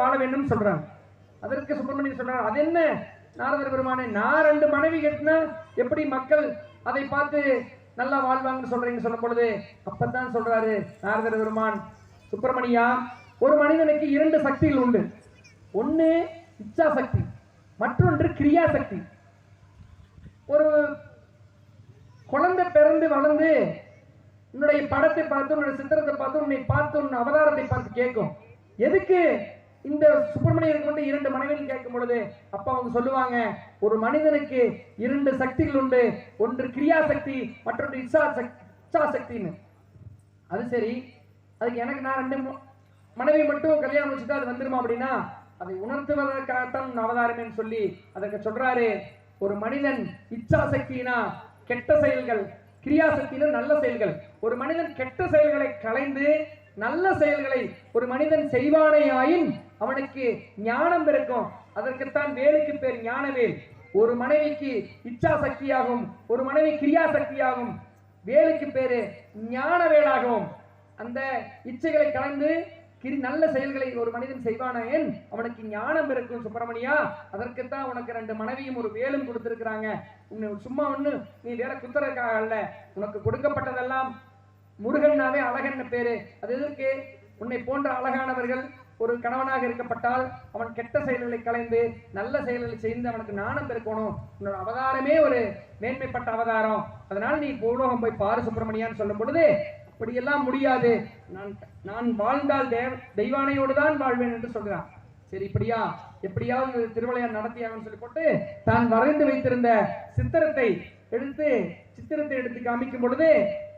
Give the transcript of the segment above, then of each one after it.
வாழ வேண்டும் சொல்றாங்க. அதற்கு சுப்பிரமணியன் சொல்றாங்க அது என்ன? நாரதர் பெருமானே நான் ரெண்டு மனைவி கட்டினா எப்படி மக்கள் அதை பார்த்து நல்லா வாழ்வாங்கன்னு சொல்றீங்க சொல்லும் பொழுது அப்பதான் சொல்றாரு நாரதர் பெருமான் சுப்பிரமணியா ஒரு மனிதனுக்கு இரண்டு சக்திகள் உண்டு. ஒன்று இச்சா சக்தி மற்றொன்று கிரியா சக்தி ஒரு குழந்தை பிறந்து வளர்ந்து உன்னுடைய படத்தை பார்த்து உன்னுடைய சித்திரத்தை பார்த்து உன்னை பார்த்து உன் அவதாரத்தை பார்த்து கேட்கும். எதுக்கு இந்த சுப்பிரமணியருக்கு வந்து இரண்டு மனைவிகள் கேட்கும் பொழுது அப்ப அவங்க சொல்லுவாங்க ஒரு மனிதனுக்கு இரண்டு சக்திகள் உண்டு. ஒன்று கிரியா சக்தி மற்றொன்று இச்சா சக்தி இச்சா சக்தின்னு. அது சரி. அதுக்கு எனக்கு நான் ரெண்டு மனைவி மட்டும் கல்யாணம் வச்சுட்டா அது வந்துருமா அப்படின்னா அதை உணர்த்துவதற்காகத்தான் உன் சொல்லி அதற்கு சொல்றாரு. ஒரு மனிதன் இச்சா சக்தினா கெட்ட செயல்கள் கிரியா சக்தினா நல்ல செயல்கள். ஒரு மனிதன் கெட்ட செயல்களை களைந்து நல்ல செயல்களை ஒரு மனிதன் செய்வானே ஆயின் அவனுக்கு ஞானம் பிறக்கும். அதற்குத்தான் வேலுக்கு பேர் ஞானவேல். ஒரு மனைவிக்கு இச்சா சக்தியாகும் ஒரு மனைவி கிரியா சக்தியாகும் வேலுக்கு பேரு ஞானவேலாகும் அந்த இச்சைகளை கலந்து கிரி நல்ல செயல்களை ஒரு மனிதன் செய்வானேன் அவனுக்கு ஞானம் இருக்கும் சுப்பிரமணியா. அதற்குத்தான் உனக்கு ரெண்டு மனைவியும் ஒரு வேலும் கொடுத்திருக்கிறாங்க. உன்னை சும்மா ஒண்ணு நீ வேற குத்துறதுக்காக அல்ல. உனக்கு கொடுக்கப்பட்டதெல்லாம் முருகன்னாவே அழகன்னு பேரு. அது எதற்கு? உன்னை போன்ற அழகானவர்கள் ஒரு கணவனாக இருக்கப்பட்டால் அவன் கெட்ட செயல்களை கலைந்து நல்ல செயல்களை செய்து அவனுக்கு நாணம் பெருக்கணும். உன்னோட அவதாரமே ஒரு மேன்மைப்பட்ட அவதாரம். அதனால நீ பூலோகம் போய் பாரு சுப்பிரமணியான்னு சொல்லும் பொழுது அப்படியெல்லாம் முடியாது. நான் நான் வாழ்ந்தால் தேவ தெய்வானையோடு தான் வாழ்வேன் என்று சொல்கிறான். சரி இப்படியா? எப்படியாவது திருவிளையார் நடத்தியாகன்னு சொல்லி போட்டு தான் வரைந்து வைத்திருந்த சித்திரத்தை எடுத்து சித்திரத்தை எடுத்து காமிக்கும் பொழுது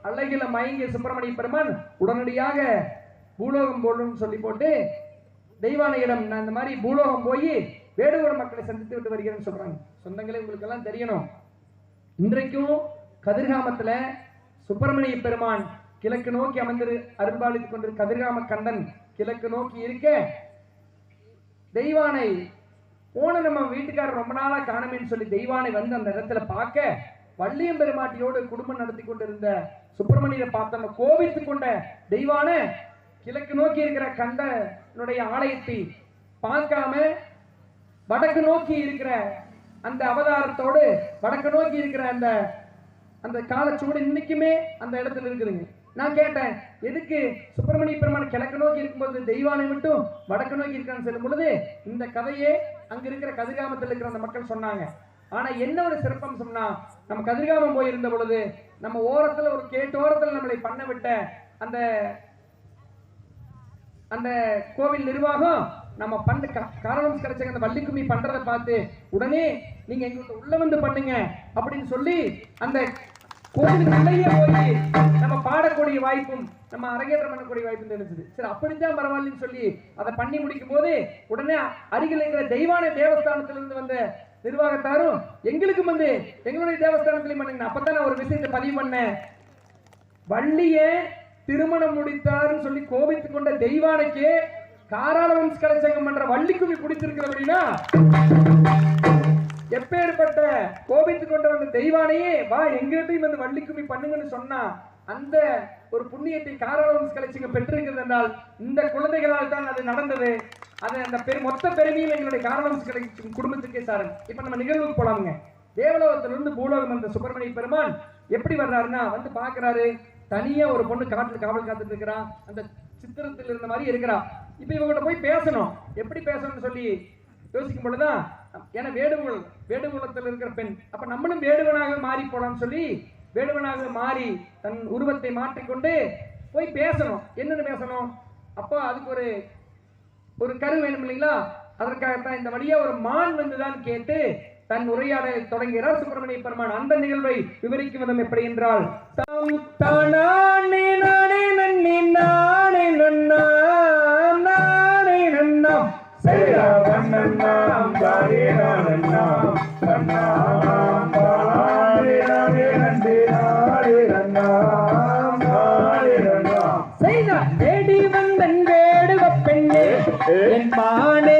அழகில மயங்கிய சுப்பிரமணிய பெருமான் உடனடியாக பூலோகம் போடும் சொல்லி போட்டு தெய்வானையிடம் நான் இந்த மாதிரி பூலோகம் போய் வேடுகுல மக்களை சந்தித்து விட்டு வருகிறேன்னு சொல்றாங்க. சொந்தங்களே உங்களுக்கு எல்லாம் தெரியணும். இன்றைக்கும் கதிர்காமத்துல சுப்பிரமணிய பெருமான் கிழக்கு நோக்கி அமர்ந்து அருள்பாலித்துக் கொண்டு கதிர்காம கண்டன் கிழக்கு நோக்கி இருக்க தெய்வானை போன நம்ம வீட்டுக்காரர் ரொம்ப நாளா காணமேன்னு சொல்லி தெய்வானை வந்து அந்த இடத்துல பார்க்க வள்ளியம் பெருமாட்டியோடு குடும்பம் நடத்தி கொண்டிருந்த சுப்பிரமணியரை பார்த்த அந்த கோபித்துக் கொண்ட தெய்வான கிழக்கு நோக்கி இருக்கிற கண்டனுடைய ஆலயத்தை பார்க்காம வடக்கு நோக்கி இருக்கிற அந்த அவதாரத்தோடு வடக்கு நோக்கி இருக்கிற அந்த அந்த காலச்சூடு இன்னைக்குமே அந்த இடத்துல இருக்குதுங்க. நான் கேட்டேன் எதுக்கு சுப்பிரமணிய பெருமான் கிழக்கு நோக்கி இருக்கும்போது தெய்வானை மட்டும் வடக்கு நோக்கி இருக்கான்னு சொல்லும் பொழுது இந்த கதையே அங்க இருக்கிற கதிர்காமத்தில் இருக்கிற அந்த மக்கள் சொன்னாங்க. ஆனா என்ன ஒரு சிறப்பம்சம்னா நம்ம கதிர்காமம் போயிருந்த பொழுது நம்ம ஓரத்துல ஒரு கேட்டு ஓரத்துல நம்மளை பண்ண விட்ட அந்த அந்த கோவில் நிர்வாகம் நம்ம பண்ண காரணம் கிடைச்ச அந்த வள்ளிக்கும்மி பண்றதை பார்த்து உடனே நீங்க எங்களுக்கு உள்ள வந்து பண்ணுங்க அப்படின்னு சொல்லி அந்த கோவிலுக்குள்ளேயே போய் நம்ம பாடக்கூடிய வாய்ப்பும் நம்ம அரங்கேற்றம் பண்ணக்கூடிய வாய்ப்பும் தெரிஞ்சது. சரி அப்படித்தான் பரவாயில்லன்னு சொல்லி அதை பண்ணி முடிக்கும் போது உடனே அருகில் இருக்கிற தெய்வான தேவஸ்தானத்திலிருந்து வந்த நிர்வாகத்தாரும் எங்களுக்கும் வந்து எங்களுடைய தேவஸ்தானத்திலையும் பண்ணுங்க. அப்பதான் நான் ஒரு விஷயத்தை பதிவு பண்ணேன். வள்ளிய திருமணம் முடித்தாருன்னு சொல்லி கோபித்துக் கொண்ட தெய்வானைக்கு காராளவம்ஸ் கலைச்சங்கம் என்ற வள்ளிக்குமி பிடிச்சிருக்கிறது அப்படின்னா எப்பேற்பட்ட கோபித்துக் கொண்ட அந்த தெய்வானையே வா எங்கிட்டையும் வந்து வள்ளிக்குமி பண்ணுங்கன்னு சொன்னா அந்த ஒரு புண்ணியத்தை காராளவம்ஸ் கலைச்சங்கம் பெற்றிருக்கிறது என்றால் இந்த குழந்தைகளால் தான் அது நடந்தது. அது அந்த பெரு மொத்த பெருமையும் எங்களுடைய காராளவம்ஸ் கலைச்சி குடும்பத்துக்கே சாரன் இப்ப நம்ம நிகழ்வுக்கு போலாமுங்க. தேவலோகத்திலிருந்து பூலோகம் அந்த சுப்பிரமணிய பெருமான் எப்படி வர்றாருன்னா வந்து பாக்குறாரு தனியா ஒரு பொண்ணு காட்டுல காவல் காத்துட்டு இருக்கிறா அந்த சித்திரத்தில் இருந்த மாதிரி இருக்கிறா. இப்ப இவங்கிட்ட போய் பேசணும். எப்படி பேசணும்னு சொல்லி யோசிக்கும் பொழுதுதான் ஏன்னா வேடுகுல் வேடுகுலத்தில் இருக்கிற பெண். அப்ப நம்மளும் வேடுவனாக மாறி போலாம்னு சொல்லி வேடுவனாக மாறி தன் உருவத்தை மாற்றிக்கொண்டு போய் பேசணும். என்னன்னு பேசணும்? அப்போ அதுக்கு ஒரு ஒரு கரு வேணும் இல்லைங்களா? அதற்காகத்தான் இந்த வழியா ஒரு மான் வந்துதான் கேட்டு தன் உரையாடலை தொடங்குகிறார் சுப்பிரமணிய பெருமான் அந்த நிகழ்வை விவரிக்கும் விதம் எப்படி என்றால் செய்தார் தேடி வந்தன் வேடுவ பெண்ணே என் மானே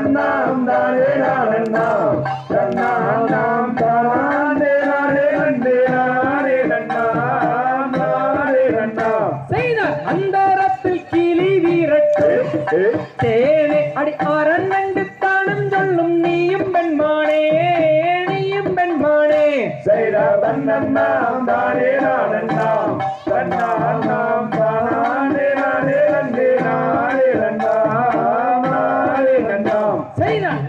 தன்னாம் தானே நாரண்ணாம் தன்னாம் நாம் தானே நாரே நண்டே நாரே நண்ணாம் நாரே நண்ணாம் செய்த அந்தரத்தில் கிளி வீரட்டு தேனே அடி ஆரன் நண்டு தானும் சொல்லும் நீயும் பெண்மானே நீயும் பெண்மானே. செய்த தன்னம்மா ¡Seina!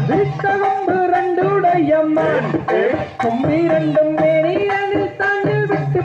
விட்டகம்பு ரெண்டுடைய மான் கும்பி ரெண்டும் மேனி அதில் தாங்கள் விட்டு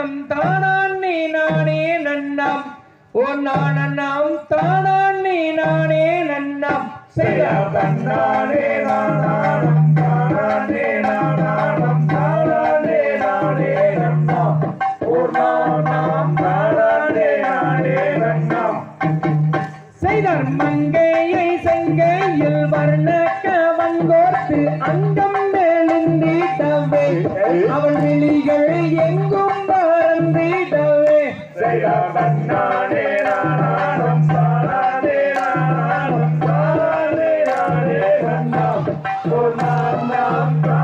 நன்னம் தானான் நீ நானே நன்னம். ஓ நானம் தானான் நீ நானே நன்னம். செய்யா கண்ணானே நானானம் தானானே நானானம். தானானே நானே மங்கையை செங்கையில் வர்ணக்க வங்கோர்த்து அங்கம் மேலிந்தி தவை அவள் விழிகள் எங்கும் Oh, no, no, no.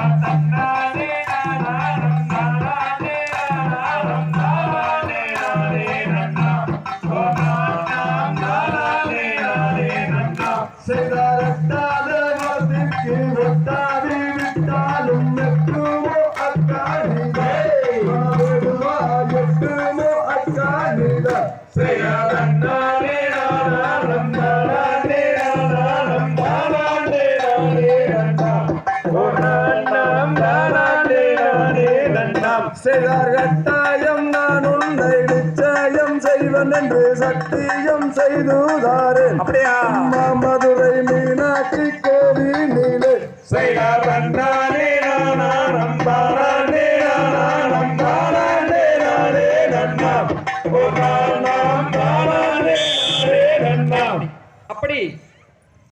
Thank you. செய்வன் என்று சத்தியம் செய்துதாரேன் அப்படியா? மதுரை மீனாட்சி வந்தாரே